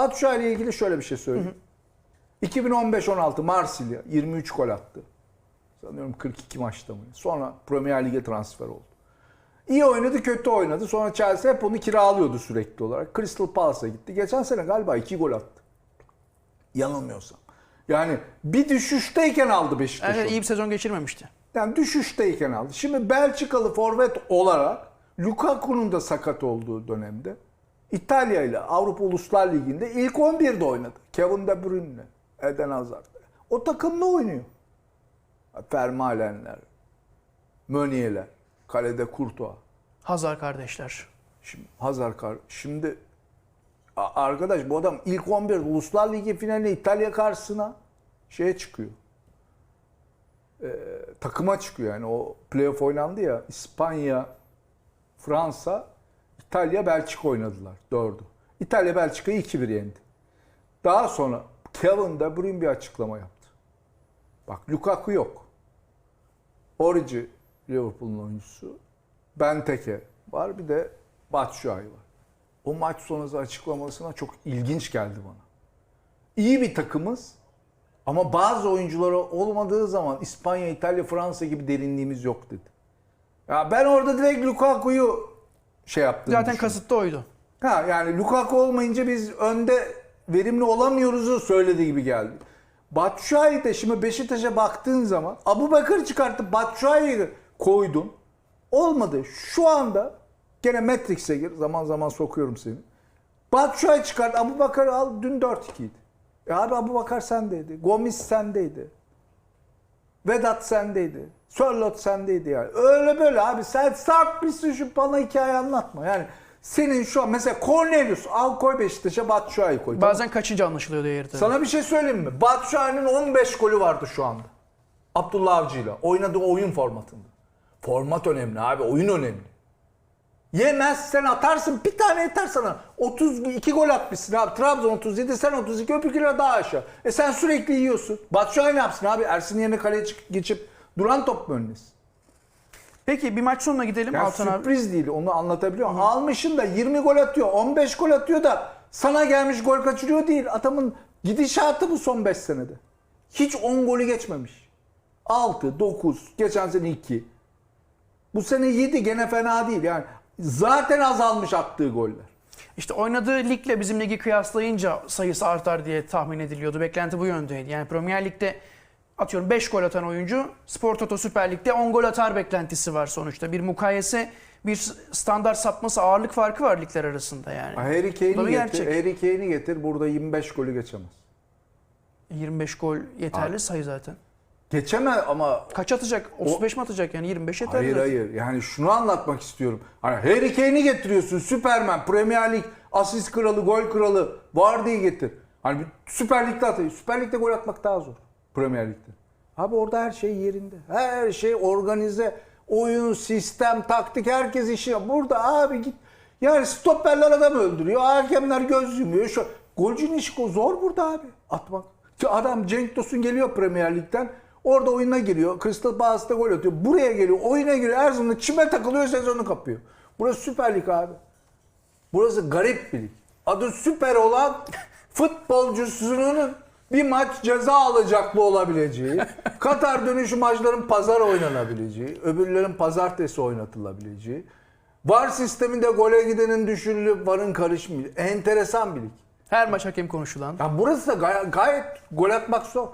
Batshuayi ile ilgili şöyle bir şey söyleyeyim. 2015-16 Marsilya 23 gol attı. Sanıyorum 42 maçta mı? Sonra Premier Lig'e transfer oldu. İyi oynadı, kötü oynadı. Sonra Chelsea hep onu kiralıyordu sürekli olarak. Crystal Palace'a gitti. Geçen sene galiba 2 gol attı. Yanılmıyorsam. Yani bir düşüşteyken aldı Beşiktaş. Evet, iyi bir sezon geçirmemişti. Yani düşüşteyken aldı. Şimdi Belçikalı forvet olarak Lukaku'nun da sakat olduğu dönemde İtalya ile Avrupa Uluslar Ligi'nde ilk 11'de oynadı. Kevin De Bruyne, Eden Hazard. O takımla oynuyor. Fermalenler, Mönier'ler, kalede Courtois. Hazar kardeşler. Şimdi Hazard kar. Şimdi arkadaş bu adam ilk 11 Uluslar Ligi finalinde İtalya karşısına şeye çıkıyor. Ee, takıma çıkıyor yani o playoff oynandı ya İspanya, Fransa, İtalya, Belçika oynadılar dördü. İtalya Belçika'yı 2-1 yendi. Daha sonra Kevin De Bruyne bir açıklama yaptı. Bak Lukaku yok. Origi Liverpool'un oyuncusu. Benteke var bir de Batshuayi var. O maç sonrası açıklamasına çok ilginç geldi bana. İyi bir takımız ama bazı oyuncuları olmadığı zaman İspanya, İtalya, Fransa gibi derinliğimiz yok dedi. Ya ben orada direkt Lukaku'yu şey yaptım. Zaten kasıtlı oydu. Ha yani Lukaku olmayınca biz önde verimli olamıyoruzu söylediği gibi geldi. Batshuayi de şimdi Beşiktaş'a baktığın zaman Abu Bakır çıkartıp Batshuayi'yi koydun. Olmadı. Şu anda gene Matrix'e gir. Zaman zaman sokuyorum seni. Batshuayi çıkart. Abu Bakır al. Dün 4-2 idi. E abi Abu Bakar sendeydi. Gomis sendeydi. Vedat sendeydi. Sörlot sendeydi yani. Öyle böyle abi sen sarkmışsın şu bana hikaye anlatma. Yani senin şu an mesela Cornelius al koy Beşiktaş'a Batshuayi koy. Tamam. Bazen kaçınca anlaşılıyor değeri. Sana bir şey söyleyeyim mi? Batshuayi'nin 15 golü vardı şu anda. Abdullah Avcı'yla. Oynadığı oyun formatında. Format önemli abi. Oyun önemli. Yemezsen atarsın. Bir tane yeter sana. 32 gol atmışsın abi. Trabzon 37, sen 32, öbürküler daha aşağı. E sen sürekli yiyorsun. Batshuayi ne yapsın abi? Ersin yerine kaleye çık- geçip duran top mu önünesin? Peki bir maç sonuna gidelim Yani Altan abi. sürpriz değil onu anlatabiliyor muyum? Almışın da 20 gol atıyor, 15 gol atıyor da sana gelmiş gol kaçırıyor değil. Adamın gidişatı bu son 5 senede. Hiç 10 golü geçmemiş. 6, 9, geçen sene 2. Bu sene 7 gene fena değil yani. Zaten azalmış attığı goller. İşte oynadığı ligle bizim ligi kıyaslayınca sayısı artar diye tahmin ediliyordu. Beklenti bu yöndeydi. Yani Premier Lig'de atıyorum 5 gol atan oyuncu Spor Toto Süper Lig'de 10 gol atar beklentisi var sonuçta. Bir mukayese, bir standart sapması, ağırlık farkı var ligler arasında yani. Harry Kane'i getir. Harry Kane'i getir burada 25 golü geçemez. 25 gol yeterli Abi. sayı zaten. Geçemez ama Kaç atacak? 35 mi atacak yani 25 yeterli. Hayır hayır. Yani şunu anlatmak istiyorum. Hani Harry Kane'i getiriyorsun. Süperman, Premier Lig, asist kralı, gol kralı. Vardy'yi getir. Hani bir Süper Lig'de atıyor. Süper Lig'de gol atmak daha zor. Premier Lig'de. Abi orada her şey yerinde. Her şey organize. Oyun, sistem, taktik herkes işi. Burada abi git. Yani stoperler adam öldürüyor. Hakemler göz yumuyor. Şu, golcünün işi zor burada abi. Atmak. Ki Adam Cenk Tosun geliyor Premier Lig'den. Orada oyuna giriyor. Crystal Palace'da gol atıyor. Buraya geliyor. Oyuna giriyor. Zaman çime takılıyor sezonu kapıyor. Burası Süper Lig abi. Burası garip bir lig. Adı süper olan futbolcusunun bir maç ceza alacaklı olabileceği, Katar dönüşü maçların pazar oynanabileceği, öbürlerin pazartesi oynatılabileceği, VAR sisteminde gole gidenin düşürülüp VAR'ın karışmayacağı. Enteresan bir lig. Her maç hakem konuşulan. Ya burası da gay- gayet gol atmak zor.